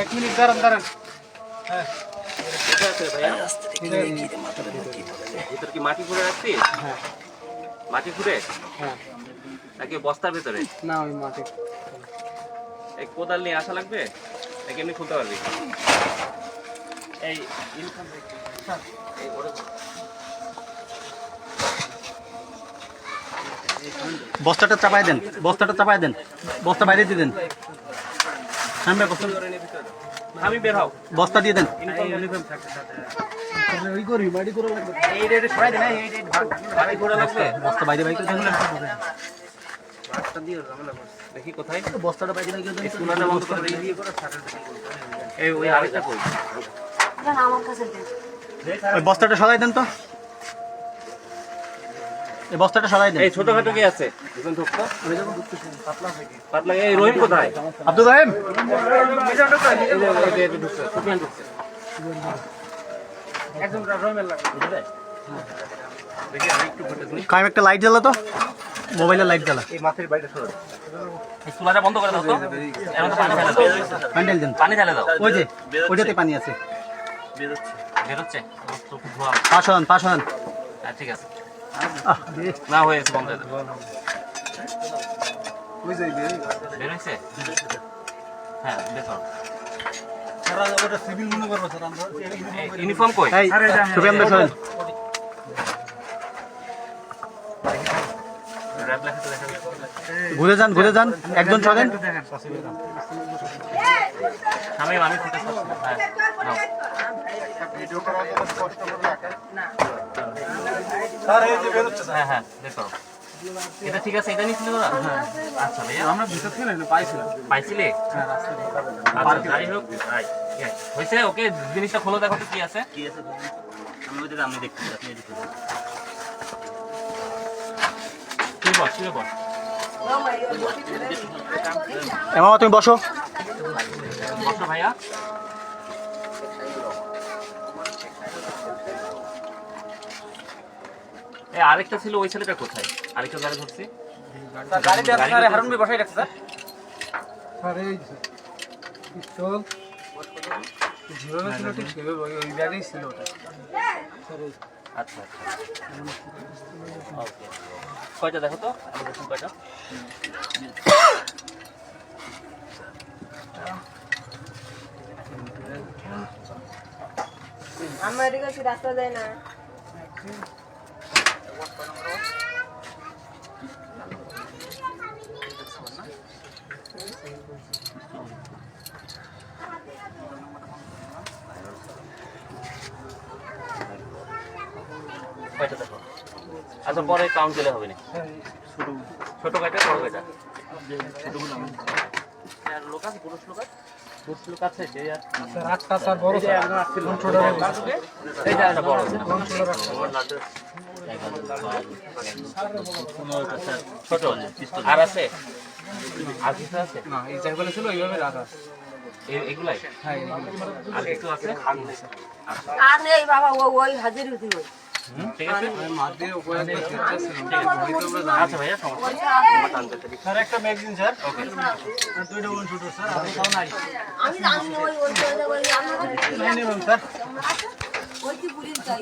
এক মিনিট দাঁড়ান দাঁড়ান। হ্যাঁ। ভিতর কি মাটি খুঁড়ে রাখছিস হ্যাঁ। মাটি খুঁড়ে? হ্যাঁ। নাকি বস্তার ভেতরে? না ওই মাঠে এই কোদাল নিয়ে আসা লাগবে? নাকি এমনি খুলতে পারবি? এই ইনকাম এই ওরে বস্তাটা চাপাই দেন বস্তাটা চাপাই দেন বস্তা বাইরে দিয়ে দেন। বস্তা ধরে নিয়ে ভিতরে আমি বের হও। বস্তা দিয়ে দেন। ওই করি বাড়ি করে লাগবে এই রেটে সরাই দেন এই রেট ভাড়া ঘোরা লাগবে বস্তা বাইরে বাইরে দেখি কোথায় বস্তাটা বাইরে এই ওই আরেকটা কই? ওই বস্তাটা সরাই দেন তো। এই বস্তাটা সরাই দেন। এই ছোটখাটো কি আছে? ঢুকতো পাতলা এই রহিম কোথায়? আব্দুল রহিম? রহমের লাগবে একটু। কাইম লাইট জ্বালা তো। মোবাইলের লাইট জ্বালা। এই মাছের বাড়িটা সরে চুলাটা বন্ধ করে দাও তো। এখন তো পানি ফেলে দাও। প্যান্ডেল দেন। পানি ফেলে দাও। ওই যে ওইটাতে পানি আছে। বেরোচ্ছে। ধোয়া পাশ হন পাশ হন। হ্যাঁ ঠিক আছে। না হয়েছে বন্ধ করে দাও। ওই যাই বের বের হয়েছে হ্যাঁ ইউনিফর্ম কই যাচ্ছে। ঘুরে যান ঘুরে যান একজন সরেন আমি আমি ফুটে হ্যাঁ। স্যার এই যে বের হ্যাঁ হ্যাঁ দেখো। এটা ঠিক আছে এটা নিয়েছিল ওরা আচ্ছা ভাইয়া। আমরা ভিতর থেকে না পাইছিলাম। পাইছিলে? হ্যাঁ আচ্ছা যাই হোক হয়েছে ওকে জিনিসটা খোলো দেখো তো কি আছে। কি আছে? আমি আমি দেখছি আপনি এদিকে তুমি বসো। বসো ভাইয়া। আরেকটা ছিল ওই ছেলেটা কোথায়? আরেকটা গাড়ি ধরছি? গাড়িতে আছে, স্যার, হারুন ভাই বসাই রাখছে স্যার। স্যার এই পিস্তল। যেভাবে ছিল ঠিক সেভাবে ওই- ব্যাগেই ছিল ওটা। আচ্ছা আচ্ছা। ওকে। কয়টা দেখো তো? কয়টা। আমার কাছে রাস্তা যায় না। কয়টা দেখো। আচ্ছা পরে কাউন্ট দিলে হবে না ছোট কয়টা বড় কয়টা আর লোক আছে পুরুষ লোক আর ছোট এই যে একটা বড় আছে। ছোট আর আছে? আছে? না এই জায়গাগুলো ছিল এইভাবে রাখা এ- এগুলাই? আর কিছু আছে আর নেই বাবা ওই হাজির হতে ঠিক আছে। আচ্ছা ভাইয়া। স্যার একটা ম্যাগজিন স্যার ওকে দুইটা ওয়ান শুটার স্যার আমি তাও নাই আমি জানি ওই ওই স্যার ওই কি চাই